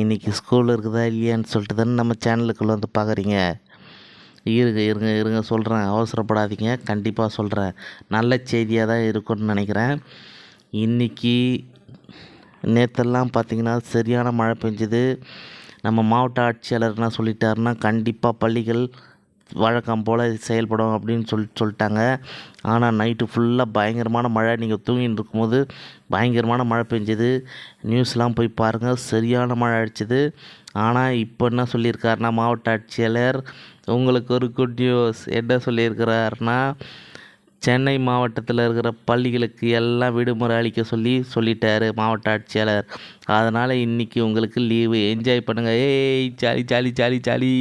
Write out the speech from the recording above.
இன்றைக்கி ஸ்கூல் இருக்குதா இல்லையான்னு சொல்லிட்டு தானே நம்ம சேனலுக்குள்ளே வந்து பார்க்குறீங்க இருங்க இருங்க இருங்க சொல்கிறேன் அவசரப்படாதீங்க. கண்டிப்பாக சொல்கிறேன் நல்ல செய்தியாக தான் இருக்கும்னு நினைக்கிறேன். இன்றைக்கி நேற்றெல்லாம் பார்த்தீங்கன்னா சரியான மழை பெஞ்சுது. நம்ம மாவட்ட ஆட்சியாளர் என்ன சொல்லிட்டாருன்னா கண்டிப்பாக பள்ளிகள் வழக்கம் போல் செயல்படும் அப்படின்னு சொல்லிட்டு சொல்லிட்டாங்க. ஆனால் நைட்டு ஃபுல்லாக பயங்கரமான மழை. நீங்கள் தூங்கிட்டு இருக்கும்போது பயங்கரமான மழை பெஞ்சுது. நியூஸ்லாம் போய் பாருங்கள் சரியான மழை அடிச்சது. ஆனால் இப்போ என்ன சொல்லியிருக்காருன்னா மாவட்ட ஆட்சியாளர் உங்களுக்கு ஒரு குட் நியூஸ் என்ன சொல்லியிருக்கிறாருன்னா சென்னை மாவட்டத்தில் இருக்கிற பள்ளிகளுக்கு எல்லாம் விடுமுறை அளிக்க சொல்லி சொல்லிட்டார் மாவட்ட ஆட்சியாளர். அதனால் இன்றைக்கி உங்களுக்கு லீவு என்ஜாய் பண்ணுங்கள் ஏய் ஜாலி ஜாலி ஜாலி ஜாலி.